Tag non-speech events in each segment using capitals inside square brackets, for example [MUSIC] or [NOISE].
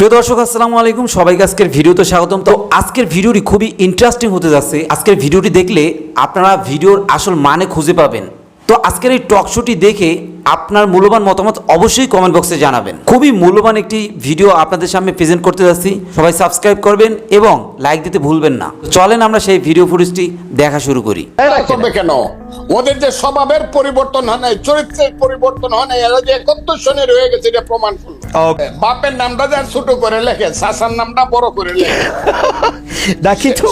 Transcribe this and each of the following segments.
প্রিয় দর্শক, আসসালামু আলাইকুম। সবাইকে আজকের ভিডিওতে স্বাগতম। তো আজকের ভিডিওটি খুবই ইন্টারেস্টিং হতে যাচ্ছে। আজকের ভিডিওটি দেখলে আপনারা ভিডিওর আসল মানে খুঁজে পাবেন। তো আজকের এই টক শোটি দেখে আপনার মূল্যবান মতামত অবশ্যই কমেন্ট বক্সে জানাবেন। খুবই মূল্যবান একটি ভিডিও আপনাদের সামনে প্রেজেন্ট করতে যাচ্ছি। সবাই সাবস্ক্রাইব করবেন এবং লাইক দিতে ভুলবেন না। চলেন আমরা সেই ভিডিও ফুটেজটি দেখা শুরু করি। কেন? ওদের যে স্বভাবের পরিবর্তন হয় নাই, চরিত্রের পরিবর্তন হয় নাই, এরা যে একাত্তর রয়ে গেছে, এটা প্রমাণ করল. বাপের নামটা যার ছোট করে লেখে নামটা বড় করে লেখে।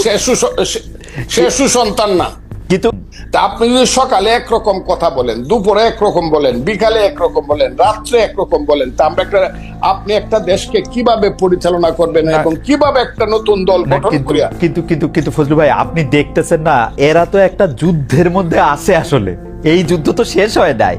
[LAUGHS] সে সে সুসন্তান না। কিন্তু তা আপনি যদি সকালে একরকম কথা বলেন দুপুরে একরকম বলেন বিকালে একরকম বলেন রাত্রে একরকম বলেন তা আমরা একটা আপনি একটা দেশকে কীভাবে পরিচালনা করবেন এবং কীভাবে একটা নতুন দল গঠন কিন্তু করিয়া কিন্তু কিন্তু কিন্তু ফজলু ভাই আপনি দেখতেছেন না এরা তো একটা যুদ্ধের মধ্যে আছে আসলে। এই যুদ্ধ তো শেষ হয় নাই।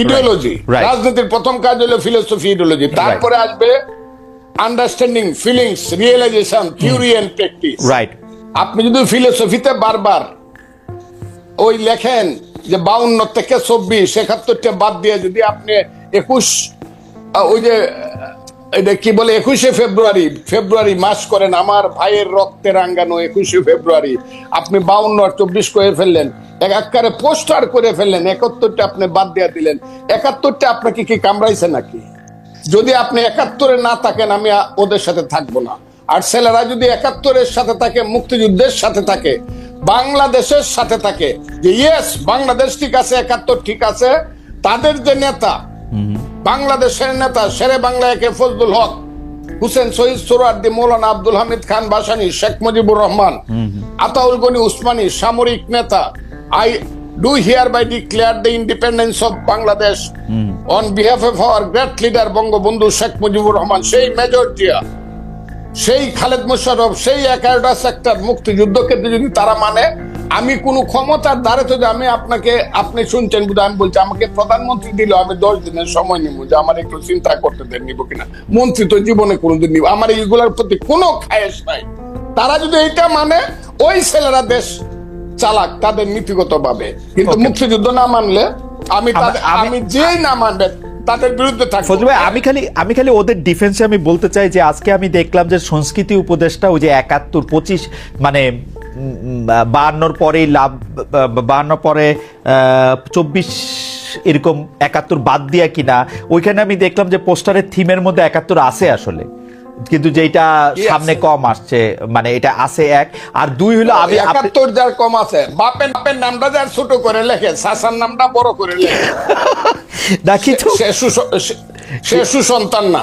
ইডিওলজি রাজনীতির প্রথম কাজ হলো ফিলোসফি ইডিওলজি তারপরে আসবে understanding feelings realisation theory and practice right আপনি যদি ফিলোসফিতে বারবার ওই লেখেন যে বাউন্ন থেকে চব্বিশ একাত্তরটা বাদ দিয়ে যদি আপনি একুশ ওই যে এটা কি বলে, একুশে ফেব্রুয়ারি ফেব্রুয়ারি মাস করেন আমার ভাইয়ের রক্তে রাঙ্গানো একুশে ফেব্রুয়ারি। আপনি বাউন্ন আর চব্বিশ করে ফেললেন, এক একবারে পোস্টার করে ফেললেন, একাত্তরটা আপনি বাদ দিয়ে দিলেন। একাত্তরটা আপনাকে কি কামড়াইছে নাকি? যদি আপনি একাত্তরে না থাকেন, আমি ওদের সাথে থাকব না। আর ছেলেরা যদি একাত্তরের সাথে থাকে, মুক্তিযুদ্ধের সাথে থাকে, বাংলাদেশের সাথে থাকে, যে ইয়েস বাংলাদেশ ঠিক আছে, একাত্তর ঠিক আছে, তাদের যে নেতা বাংলাদেশের নেতা শেরে বাংলা একে ফজলুল হক, হুসেন শহীদ সোরার্দি, মৌলানা আব্দুল হামিদ খান বাসানি, শেখ মুজিবুর রহমান, আতাউল গনি উসমানী, সামরিক নেতা, I do hereby declare the independence of Bangladesh on behalf of our great leader Bangabandhu Sheikh Mujibur Rahman, সেই মেজর জিয়া সেই খালেদ মোশারফ সেই এগারোটা সেক্টর মুক্তিযুদ্ধকে যদি তারা মানে আমি কোন ক্ষমতার দ্বারে তো আমি আপনাকে আপনি শুনছেন বুঝে আমি বলছি আমাকে প্রধানমন্ত্রী দিলে আমি দশ দিনের সময় নিব যে আমার একটু চিন্তা করতে দেন নিব কিনা। মন্ত্রী তো জীবনে কোনোদিন নিব। আমার এইগুলোর প্রতি কোনো খায়েশ নাই। তারা যদি এইটা মানে ওই ছেলেরা দেশ চালাক তাদের নীতিগত ভাবে কিন্তু মুক্তিযুদ্ধ না মানলে আমি আমি- যেই না মানবে তাদের বিরুদ্ধে থাকব। ফজলু ভাই আমি খালি আমি খালি ওদের ডিফেন্সে আমি বলতে চাই যে আজকে আমি দেখলাম যে সংস্কৃতি উপদেষ্টা ওই যে একাত্তর পঁচিশ মানে বাহান্নর পরেই লাভ বাহান্ন পরে চব্বিশ এরকম একাত্তর বাদ দিয়া কিনা ওইখানে আমি দেখলাম যে পোস্টারের থিমের মধ্যে একাত্তর আছে আসলে। কিন্তু যেটা সামনে কম আসছে মানে এটা আছে এক। আর দুই হলো আমি একাত্তর যার কম আছে বাপের বাপের নামটা যার ছোট করে লেখে শাসার নামটা বড় করে লেখে। [LAUGHS] দেখি সে সুসন্তান না।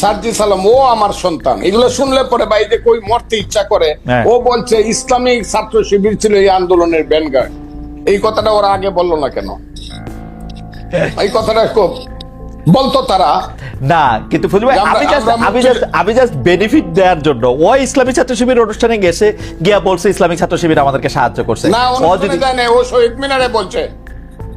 সার্জি সালাম ও আমার সন্তান। এগুলো শুনলে পরে ভাই যে কই মরতে ইচ্ছা করে হ্যাঁ। ও বলছে ইসলামিক ছাত্র শিবির ছিল এই আন্দোলনের ব্যানগার্ড এই কথাটা ওরা আগে বলল না কেন? এই কথাটা খুব বলতো তারা। না কিন্তু ফজলু ভাই আমি জাস্ট আমি জাস্ট আমি জাস্ট বেনিফিট দেওয়ার জন্য ও ইসলামী ছাত্র শিবির অনুষ্ঠানে গেছে গিয়া বলছে ইসলামিক ছাত্র শিবির আমাদেরকে সাহায্য করছে। না ও যদি ও শহীদ মিনারে বলছে।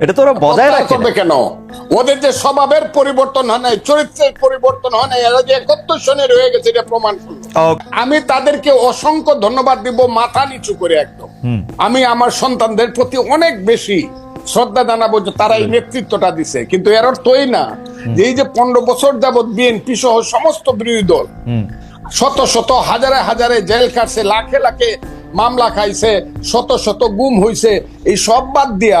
এটা তো ওরা বজায় প্রত্যাহার রাখে করবে কেন? ওদের যে স্বভাবের পরিবর্তন হয় নাই চরিত্রের পরিবর্তন হয় নাই এরা যে একত্র সনে রয়ে গেছে এটা প্রমাণ আমি তাদেরকে অসংখ্য ধন্যবাদ দিব মাথা নিচু করে একদম। আমি আমার সন্তানদের প্রতি অনেক বেশি শ্রদ্ধা জানাব যে তারা এই নেতৃত্বটা দিছে কিন্তু এর অর্থই না যে এই যে পনেরো বছর যাবৎ বিএনপি সহ সমস্ত বিরোধী দল শত শত হাজারে হাজারে জেল কাটছে লাখে লাখে মামলা খাইছে শত শত গুম হইছে এই সব বাদ দিয়া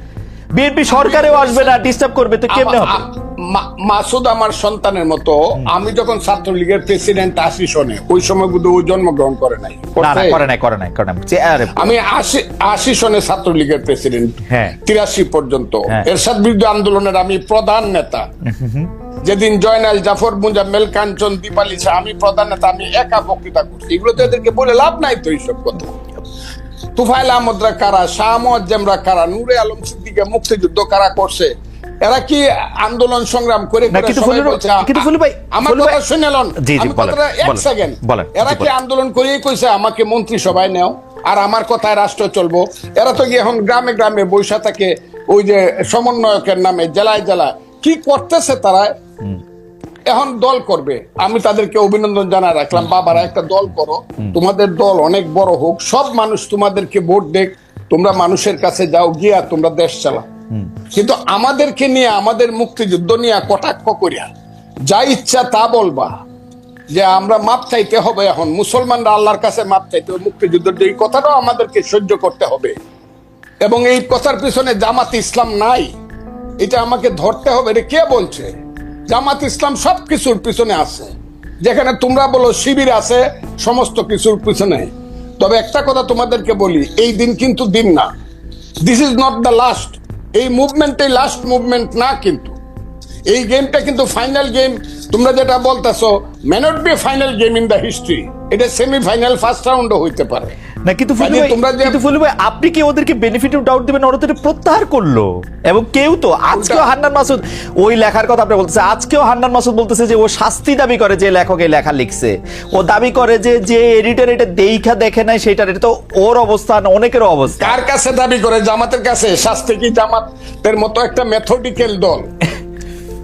বিএনপি সরকারেও আসবে না ডিস্টার্ব করবে তো কেমনে হবে? মাসুদ আমার সন্তানের মতো আমি যখন ছাত্রলীগের প্রেসিডেন্ট আসি শোনে ওই সময় কিন্তু ও জন্মগ্রহণ করে নাই? করে নাই করে নাই করে নাই। আমি আশি আশি সনে ছাত্রলীগের প্রেসিডেন্ট হ্যাঁ। তিরাশি পর্যন্ত। হ্যাঁ। এরশাদ বিরুদ্ধে আন্দোলনের আমি প্রধান নেতা। যেদিন জয়নাল জাফর মুজা মেলকাঞ্চন দীপালি শাহ আমি প্রধান নেতা আমি একা বক্তৃতা করছি। এগুলো তো এদেরকে বলে লাভ নাই তো এইসব কথা। তুফাইল আহমদরা কারা শাহ মোয়াজ্জেমরা কারা নূরে আলম সিদ্দিকে মুক্তিযুদ্ধ কারা করছে? এরা কি আন্দোলন সংগ্রাম করে আমার কথা শুনে লন এক সেকেন্ড এরা কি আন্দোলন করেই কইছে আমাকে মন্ত্রিসভায় নেও? আর আমার কথায় রাষ্ট্র চলবো? এরা তো গিয়ে এখন গ্রামে গ্রামে বৈশা থাকে ওই যে সমন্বয়কের নামে জেলায় জেলায়। কি করতেছে তারা? এখন দল করবে। আমি তাদেরকে অভিনন্দন জানাই রাখলাম। বাবারা একটা দল করো। তোমাদের দল অনেক বড় হোক সব মানুষ তোমাদেরকে ভোট দেখ। তোমরা মানুষের কাছে যাও গিয়া তোমরা দেশ চালাও। কিন্তু আমাদেরকে নিয়ে আমাদের মুক্তিযুদ্ধ নিয়ে কটাক্ষ করিয়া যা ইচ্ছা তা বলবা। যে আমরা মাপ চাইতে হবে এখন। মুসলমানরা আল্লাহর কাছে মাপ চাইতে হবে। মুক্তিযুদ্ধের এই কথাটাও আমাদেরকে সহ্য করতে হবে। এবং এই কথার পিছনে জামাত ইসলাম নাই। এটা আমাকে ধরতে হবে। এটা কে বলছে? জামাত ইসলাম সব কিছুর পিছনে আছে। যেখানে তোমরা বলো শিবির আছে, সমস্ত কিছুর পিছনে। তবে একটা কথা তোমাদেরকে বলি, এই দিন কিন্তু দিন না। This is not the last এই মুভমেন্টই লাস্ট মুভমেন্ট না কিন্তু। এই গেমটা কিন্তু ফাইনাল গেম তোমরা যেটা বলতেছো may not be final game in the history এটা সেমি ফাইনাল ফার্স্ট রাউন্ডও হইতে পারে। না কিন্তু ভাই ভাই আপনি কি ওদেরকে বেনিফিট অফ ডাউট দিবেন? ওরা তো প্রত্যাহার করল। এবং কেউ তো আজকেও হান্নান মাসুদ ওই লেখার কথা আপনি বলতেছে। আজকেও হান্নান মাসুদ বলতেছে যে ও শাস্তি দাবি করে যে লেখক এই লেখা লিখছে। ও দাবি করে যে যে এডিটর এটা দেইখা দেখে নাই সেটার এটা তো ওর অবস্থান অনেকেরও অবস্থা। কার কাছে দাবি করে? জামাতের কাছে? শাস্তি কি জামাতের মতো একটা মেথডিক্যাল দল?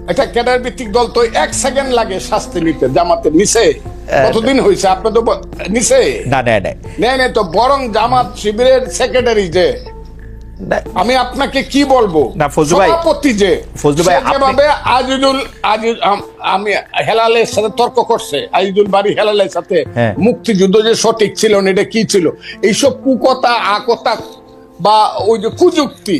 একটা ক্যাডার ভিত্তিক দল তো এক সেকেন্ড লাগে শাস্তি নিতে জামাতের নিচে। কতদিন হয়েছে? আপনি তো নিচে। না না না। নেই তো বরং জামাত শিবিরের সেক্রেটারি যে। আমি আপনাকে কি বলব? না, ফজলু ভাই, সভাপতি যে ফজলু ভাই, আপনি- আজিজুল আজিজ আম- আমি হেলালের সাথে তর্ক করছে আজিজুল বাড়ি হেলালের সাথে। হ্যাঁ। মুক্তিযুদ্ধ যে সঠিক ছিল না এটা কি ছিল? এইসব কুকতা আকতা বা ওই যে কুযুক্তি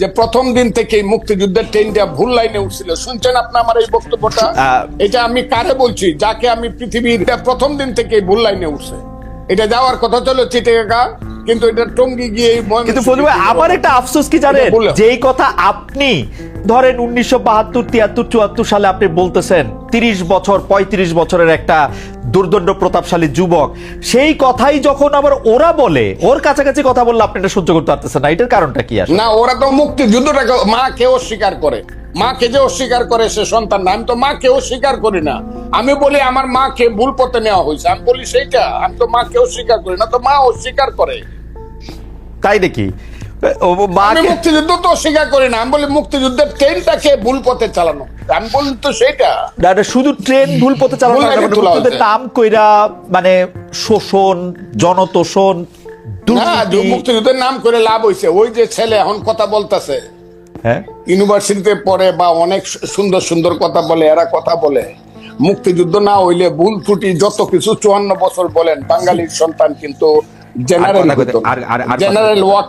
যে প্রথম দিন থেকে মুক্তিযুদ্ধের ট্রেনটা ভুল লাইনে উঠছিল। শুনছেন আপনি আমার এই বক্তব্যটা? এটা আমি কারে বলছি? যাকে আমি পৃথিবীর প্রথম দিন থেকে ভুল লাইনে উঠছে। এটা যাওয়ার কথা চলো চিটেগা কিন্তু এটা টঙ্গি গিয়ে কিন্তু আবার ভাই একটা আফসোস কি জানে। যেই কথা আপনি ধরেন উনিশশো বাহাত্তর তিয়াত্তর চুয়াত্তর সালে আপনি বলতেছেন তিরিশ বছর ৩৫ বছরের একটা দুর্দণ্ড প্রতাপশালী যুবক। সেই কথাই যখন আবার ওরা বলে ওর কাছাকাছি কথা বললে আপনি এটা সহ্য করতে পারতেছেন না। এটার কারণটা কি আসলে? না ওরা তো মুক্তিযুদ্ধটাকে মা কেউ অস্বীকার করে। মাকে যে অস্বীকার করে সে সন্তান না আমি তো মা কেউ অস্বীকার করি না। আমি বলি আমার মাকে ভুল পথে নেওয়া হয়েছে। আমি বলি সেইটা আমি তো মা মাকে অস্বীকার করি না তো মা অস্বীকার করে। তাই দেখি আমি মুক্তিযুদ্ধ তো অস্বীকার করি না। আমি বলি মুক্তিযুদ্ধের ট্রেনটাকে ভুল পথে চালানো? আমি বলি তো সেইটা না, শুধু ট্রেন ভুল পথে চালানো নাম কইরা মানে শোষণ জনতোষণ মুক্তিযুদ্ধের নাম করে লাভ হয়েছে ওই যে ছেলে এখন কথা বলতেছে। হ্যাঁ? ইউনিভার্সিটিতে পড়ে বা অনেক সুন্দর সুন্দর কথা বলে এরা কথা বলে। মুক্তিযুদ্ধ না হইলে ভুল ত্রুটি যত কিছু চুয়ান্ন বছর বলেন বাঙালির সন্তান কিন্তু জেনারেল জেনারেল ওয়াক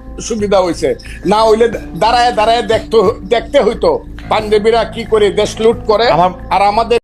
সুবিধা হয়েছে না হইলে দাঁড়ায় দাঁড়ায় দেখতে দেখতে হইতো। পাঞ্জাবিরা কি করে দেশ লুট করে আর আমাদের